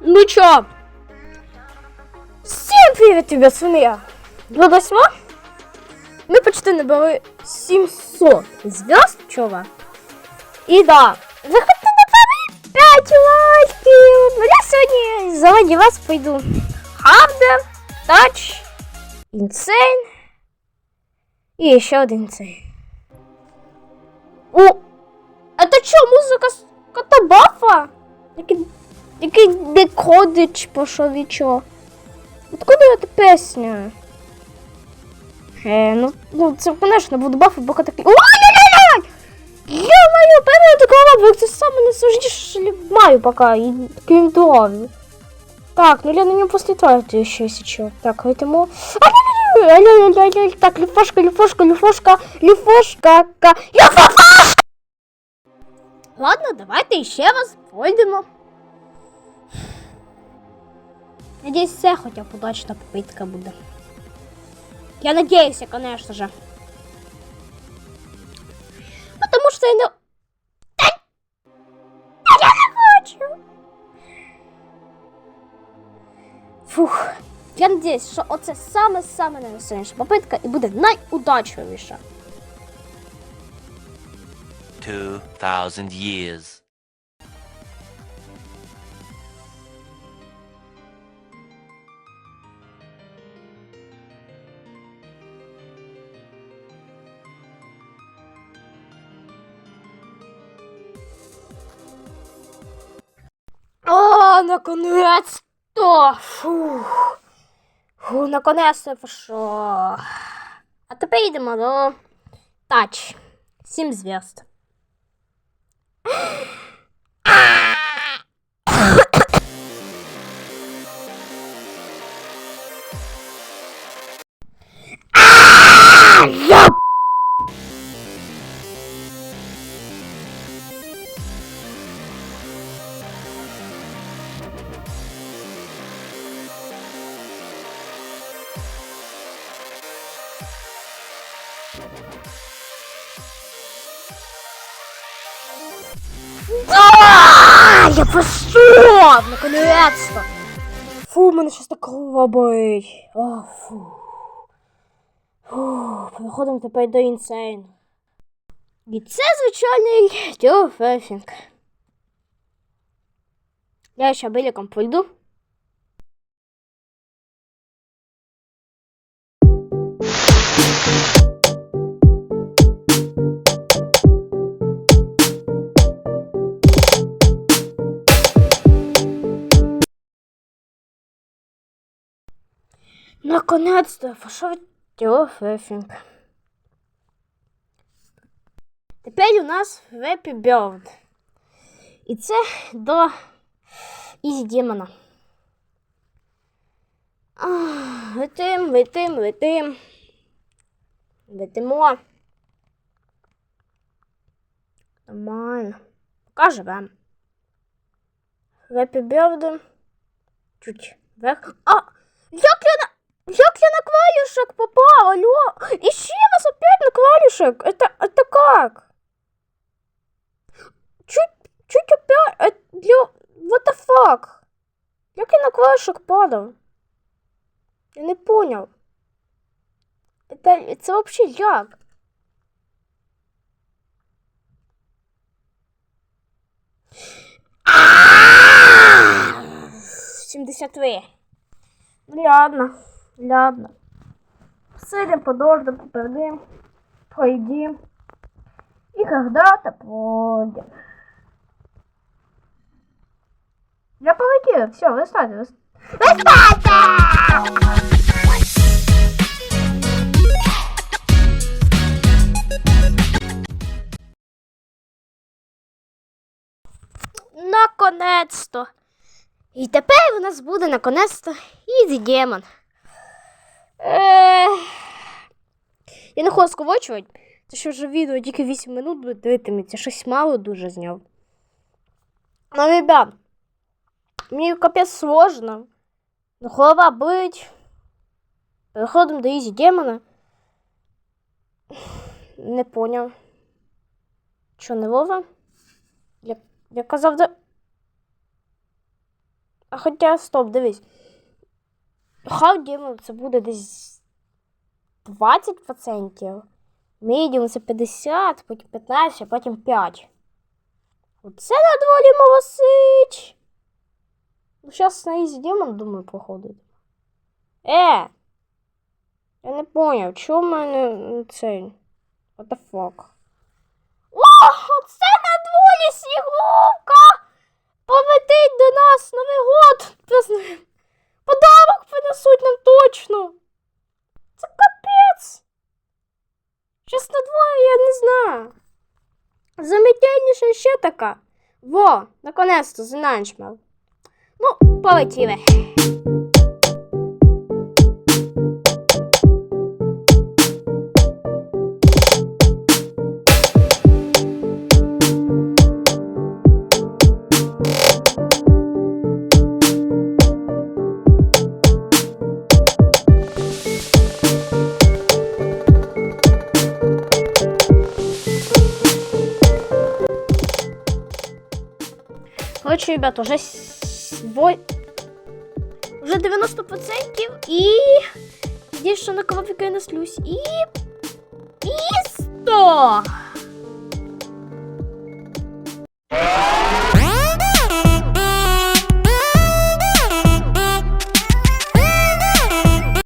Ну чё? Всем привет, тебе свинья! Додосьмо? Ми почти набрали 700 звезд, чува. І да, заходьте на перві 5 лайків! Ну, Я сьогодні заради вас пойду Harder, Touch, Insane і ще один цей. О! Это що, музика з Котабафа? Який, який декодич пішов і чо? Откуда эта песня? Е, ну, ну, це, конечно, буду бафи, бо такий. Ой-ой-ой! Ё-моё, певно такого бо це саме найсложніше, що я маю пока, і крім того. Так, ну я на нем после тварти ще січу. Так, этому... Ай-яй-яй-яй-яй, Так, ліфошка, ліфошка, ліфошка, ліфошка, ка... Ліфошка! Ладно, давайте ще раз пройдемо. Надеюсь, це хоча б удачна попитка буде. Я надеюсь, конечно же. Потому что я не... Та- Та я не хочу. Фух. Я надіюсь, що оце саме-саме найсильніша попитка і буде найудачливіша. 2,000 years. О, наконец-то! Фух. Фу, наконец-то пішло. А тепер йдемо до тач. Сім звезд. Я А, Я пішов! Наконец-то! Фу, мене сейчас так голова. О, фу. Фу, переходимо тепер до інсейн. І це звичайний діоферфінг. Я ще биліком пойду. Наконец-то пішов діоферфінг. Тепер у нас Happy Bird. І це до Ізі Демона. Летим, летим, летим. Летимо. Нормально. Пока живем. Happy Bird. Чуть вверх. А! Як я. Як я на клавишек попал? Алло! Еще раз опять на клавишек! Это, это как? Чуть, чуть опять... э, Для... What the fuck? Як я на клавишек падав? Я не понял. Это, це вообще як? Сімдесят три. Ну, Ладно, ладно. Посидим, подождем, попердим, поедим. И когда-то пойдем. Я полетел, все, вы стали, вы Наконец-то! І тепер у нас буде наконець-то Ізі Демон. Я не хочу скорочувати, тому що вже відео тільки 8 минут дивитиметься, щось мало дуже зняв. Ну, ребят, мені капець сложно. Ну, голова болить. Переходимо до Ізі Демона. Не поняв. Що, не Вова? Я Я казав, да. А хоча, стоп, дивись. Хав Demon це буде десь 20%. Medium це 50, потім 15, а потім 5. Оце на доволі молосить. Ну, зараз на Easy Demon, думаю, походить. Е! Я не поняв, чому в мене цей. What the fuck? О, оце на дворі снігурка! Полетить до нас Новий год! Пос- Подарок принесуть нам точно! Це капець! Щас на дворі я не знаю. Замітельніше ще така. Во, наконець-то зенанчмав. Ну, полетіли. Короче, ребят, уже свой... Уже 90% і... Здесь що на кого я наслюсь. І... І 100!